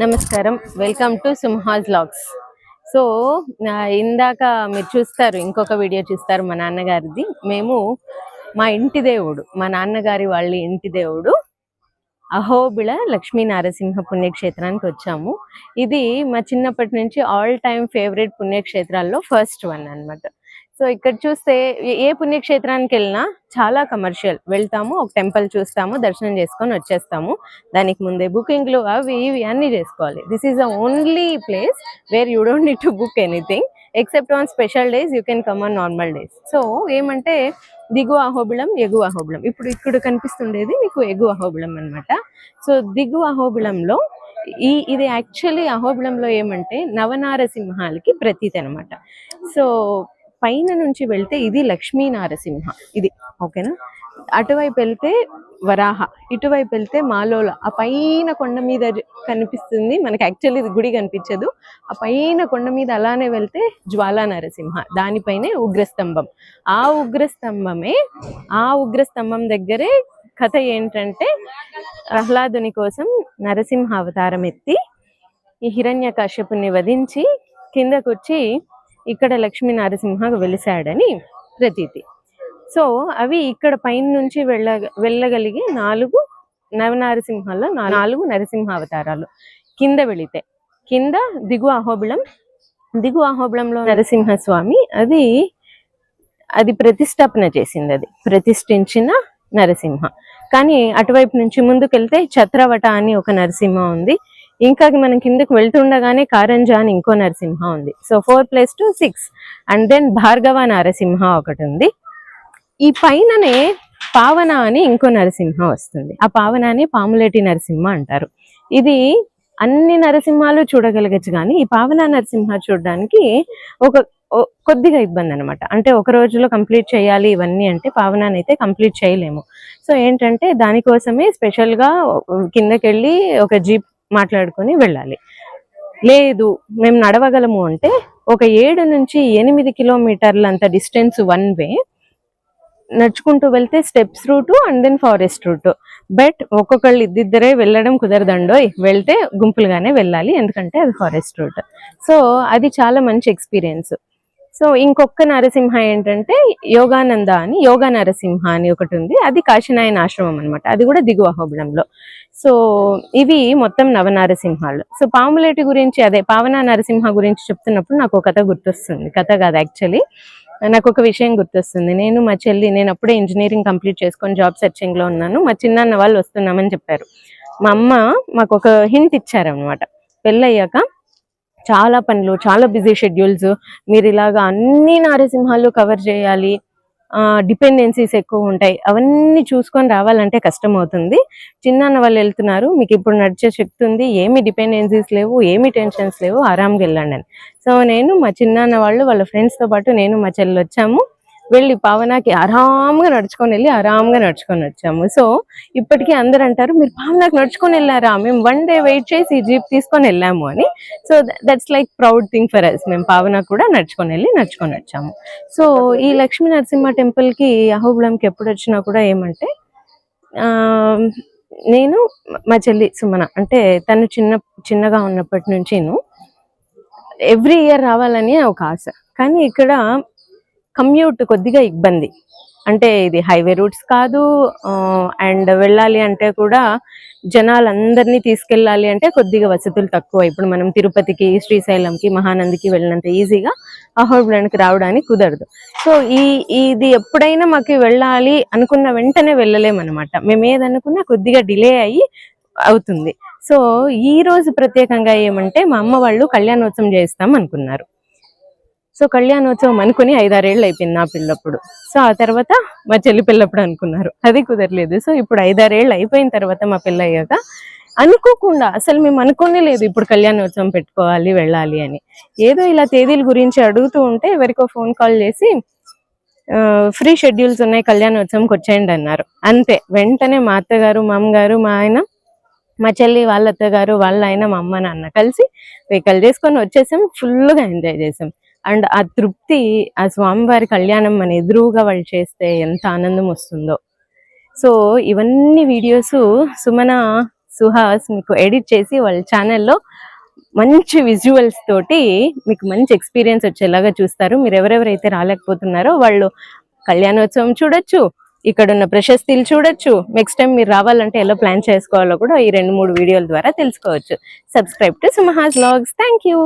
నమస్కారం. Welcome to సింహాజ్ logs so ఇందాక మీరు చూస్తారు ఇంకొక వీడియో చూస్తారు మా నాన్నగారిది. మేము మా ఇంటి దేవుడు మా నాన్నగారి వాళ్ళ ఇంటి దేవుడు అహోబిళ లక్ష్మీ నారసింహ పుణ్యక్షేత్రానికి వచ్చాము. ఇది మా చిన్నప్పటి నుంచి ఆల్ టైమ్ ఫేవరెట్ పుణ్యక్షేత్రాల్లో ఫస్ట్ వన్ అన్నమాట. సో ఇక్కడ చూస్తే ఏ- పుణ్యక్షేత్రానికి వెళ్ళినా చాలా కమర్షియల్ వెళ్తాము ఒక టెంపుల్ చూస్తాము దర్శనం చేసుకొని వచ్చేస్తాము. దానికి ముందే బుకింగ్లు అవి ఇవి అన్ని చేసుకోవాలి. This is the only place where you don't need to book anything except on special days you can come on normal days so ఏమంటే దిగువ అహోబిళం ఎగువ అహోబిళం. ఇప్పుడు ఇక్కడ కనిపిస్తుండేది మీకు ఎగువ అహోబిళం అన్నమాట. సో దిగువ అహోబిళంలో ఈ ఇది యాక్చువల్లీ అహోబిళంలో ఏమంటే నవనారసింహాలకి ప్రతీతి అనమాట సో పైన నుంచి వెళ్తే ఇది లక్ష్మీ నారసింహ ఇది ఓకేనా? అటువైపు వెళ్తే వరాహ ఇటువైపు వెళ్తే మాలోల. ఆ పైన కొండ మీద కనిపిస్తుంది మనకి యాక్చువల్లీ ఇది గుడి కనిపించదు. ఆ పైన కొండ మీద అలానే వెళ్తే జ్వాలా నరసింహ దానిపైనే ఉగ్రస్తంభం. ఆ ఉగ్రస్తంభమే ఆ ఉగ్రస్తంభం దగ్గరే కథ ఏంటంటే ప్రహ్లాదుని కోసం నరసింహ అవతారం ఎత్తి ఈ హిరణ్య కశ్యపుని వధించి కిందకొచ్చి ఇక్కడ లక్ష్మీ నరసింహ వెలిసాడని ప్రతీతి. సో అవి ఇక్కడ పైన నుంచి వెళ్ళ వెళ్ళగలిగే నాలుగు నవనారసింహాల్లో నాలుగు నరసింహ అవతారాలు కింద వెళితే కింద దిగు అహోబిళం దిగు అహోబిళంలో నరసింహ స్వామి అది అది ప్రతిష్టాపన చేసింది అది ప్రతిష్ఠించిన నరసింహ. కానీ అటువైపు నుంచి ముందుకెళ్తే ఛత్రవట అని ఒక నరసింహ ఉంది. ఇంకా మనం కిందకి వెళ్తుండగానే కారంజా అని ఇంకో నరసింహ ఉంది. So four plus two six and then Bhargava Narasimha ఒకటి ఉంది. ఈ పైననే పావన అని ఇంకో నరసింహ వస్తుంది. ఆ పావనాన్ని పాములేటి నరసింహ అంటారు. ఇది అన్ని నరసింహాలు చూడగలగచ్చు కానీ ఈ పావన నరసింహ చూడడానికి ఒక కొద్దిగా ఇబ్బంది అనమాట అంటే ఒక రోజులో కంప్లీట్ చేయాలి ఇవన్నీ అంటే పావనాన్ని అయితే కంప్లీట్ చేయలేము. సో ఏంటంటే దానికోసమే స్పెషల్గా కిందకెళ్ళి ఒక జీప్ మాట్లాడుకొని వెళ్ళాలి. లేదు మేము నడవగలము అంటే ఒక ఏడు నుంచి ఎనిమిది కిలోమీటర్ల అంత డిస్టెన్స్ వన్ వే. నడుచుకుంటూ వెళ్తే steps route and then forest route. But ఒక్కొక్కళ్ళు ఇద్దరే వెళ్ళడం కుదరదండోయ్. వెళ్తే గుంపులుగానే వెళ్ళాలి ఎందుకంటే అది ఫారెస్ట్ రూట్. సో అది చాలా మంచి ఎక్స్పీరియన్స్. సో ఇంకొక నరసింహ ఏంటంటే యోగానంద అని యోగా నరసింహ అని ఒకటి ఉంది. అది కాశీనాయన ఆశ్రమం అన్నమాట. అది కూడా దిగువ హోబడంలో. సో ఇవి మొత్తం నవనరసింహాలు. సో పాములేటి గురించి అదే పావన నరసింహ గురించి చెప్తున్నప్పుడు నాకు ఒక కథ గుర్తొస్తుంది. కథ కాదు యాక్చువల్లీ నాకు ఒక విషయం గుర్తొస్తుంది. నేను మా చెల్లి నేను అప్పుడే ఇంజనీరింగ్ కంప్లీట్ చేసుకొని జాబ్ సెర్చింగ్లో ఉన్నాను. మా చిన్నాన్న వాళ్ళు వస్తున్నామని చెప్పారు. మా అమ్మ మాకు ఒక హింట్ ఇచ్చారనమాట పెళ్ళయ్యాక చాలా పనులు చాలా బిజీ షెడ్యూల్స్ మీరు ఇలాగా అన్ని నారసింహాలు కవర్ చేయాలి. డిపెండెన్సీస్ ఎక్కువ ఉంటాయి. అవన్నీ చూసుకొని రావాలంటే కష్టం అవుతుంది. చిన్నాన్న వాళ్ళు వెళ్తున్నారు. మీకు ఇప్పుడు నడిచే శక్తి ఉంది ఏమి డిపెండెన్సీస్ లేవు ఏమి టెన్షన్స్ లేవు. ఆరాంగా వెళ్ళండి అని. సో నేను మా చిన్నాన్న వాళ్ళు వాళ్ళ ఫ్రెండ్స్తో పాటు నేను మా చెల్లి వచ్చాము. వెళ్ళి పావనాకి ఆరాంగా నడుచుకొని వెళ్ళి ఆరాంగా నడుచుకొని వచ్చాము. సో ఇప్పటికీ అందరు అంటారు మీరు పావనాకి నడుచుకొని వెళ్ళారా? మేము వన్ డే వెయిట్ చేసి ఈ జీప్ తీసుకొని వెళ్ళాము అని. So that's like proud thing for us మేము పావన కూడా నడుచుకొని వెళ్ళి నడుచుకొని వచ్చాము. సో ఈ లక్ష్మీ నరసింహ టెంపుల్కి ఎప్పుడు వచ్చినా కూడా ఏమంటే ఆ నేను మా చెల్లి సుమన అంటే తను చిన్న చిన్నగా ఉన్నప్పటి నుంచి ఎవ్రీ ఇయర్ రావాలని ఒక ఆశ. కానీ ఇక్కడ కమ్యూట్ కొద్దిగా ఇబ్బంది. అంటే ఇది హైవే రూట్స్ కాదు అండ్ వెళ్ళాలి అంటే కూడా జనాలందరినీ తీసుకెళ్ళాలి అంటే కొద్దిగా వసతులు తక్కువ. ఇప్పుడు మనం తిరుపతికి శ్రీశైలంకి మహానందికి వెళ్ళినంత ఈజీగా అహోబిలానికి రావడానికి కుదరదు. సో ఈ ఇది ఎప్పుడైనా మాకు వెళ్ళాలి అనుకున్న వెంటనే వెళ్ళలేమన్నమాట. మేము ఏదనుకున్నా కొద్దిగా డిలే అయ్యి అవుతుంది. సో ఈ రోజు ప్రత్యేకంగా ఏమంటే మా అమ్మ వాళ్ళు కళ్యాణోత్సవం చేస్తాం అనుకున్నారు సో కళ్యాణోత్సవం అనుకుని ఐదారేళ్ళు అయిపోయింది నా పిల్లప్పుడు సో ఆ తర్వాత మా చెల్లి పిల్లప్పుడు అనుకున్నారు. అది కుదరలేదు. సో ఇప్పుడు ఐదారేళ్ళు అయిపోయిన తర్వాత మా పిల్ల అయ్యాక అనుకోకుండా అసలు మేము అనుకోనే లేదు ఇప్పుడు కళ్యాణోత్సవం పెట్టుకోవాలి వెళ్ళాలి అని. ఏదో ఇలా తేదీల గురించి అడుగుతూ ఉంటే ఎవరికో ఫోన్ కాల్ చేసి ఫ్రీ షెడ్యూల్స్ ఉన్నాయి కళ్యాణోత్సవంకి వచ్చేయండి అన్నారు. అంతే. వెంటనే మా అత్తగారు మా అమ్మగారు మా ఆయన మా చెల్లి వాళ్ళ అత్తగారు వాళ్ళ ఆయన మా అమ్మ నాన్న కలిసి వెహికల్ చేసుకొని వచ్చేసాం. ఫుల్గా ఎంజాయ్ చేసాం. అండ్ ఆ తృప్తి ఆ స్వామివారి కళ్యాణం మన ఎదురుగా వాళ్ళు చేస్తే ఎంత ఆనందం వస్తుందో. సో ఇవన్నీ వీడియోస్ సుమన సుహాస్ మీకు ఎడిట్ చేసి వాళ్ళ ఛానల్లో మంచి విజువల్స్ తోటి మీకు మంచి ఎక్స్పీరియన్స్ వచ్చేలాగా చూస్తారు. మీరు ఎవరెవరైతే రాలేకపోతున్నారో వాళ్ళు కళ్యాణోత్సవం చూడొచ్చు ఇక్కడ ఉన్న ప్రశస్తిలు చూడొచ్చు నెక్స్ట్ టైం మీరు రావాలంటే ఎలా ప్లాన్ చేసుకోవాలో కూడా ఈ రెండు మూడు వీడియోల ద్వారా తెలుసుకోవచ్చు. సబ్స్క్రైబ్ టు సుమహాస్ లాగ్స్ థ్యాంక్ యూ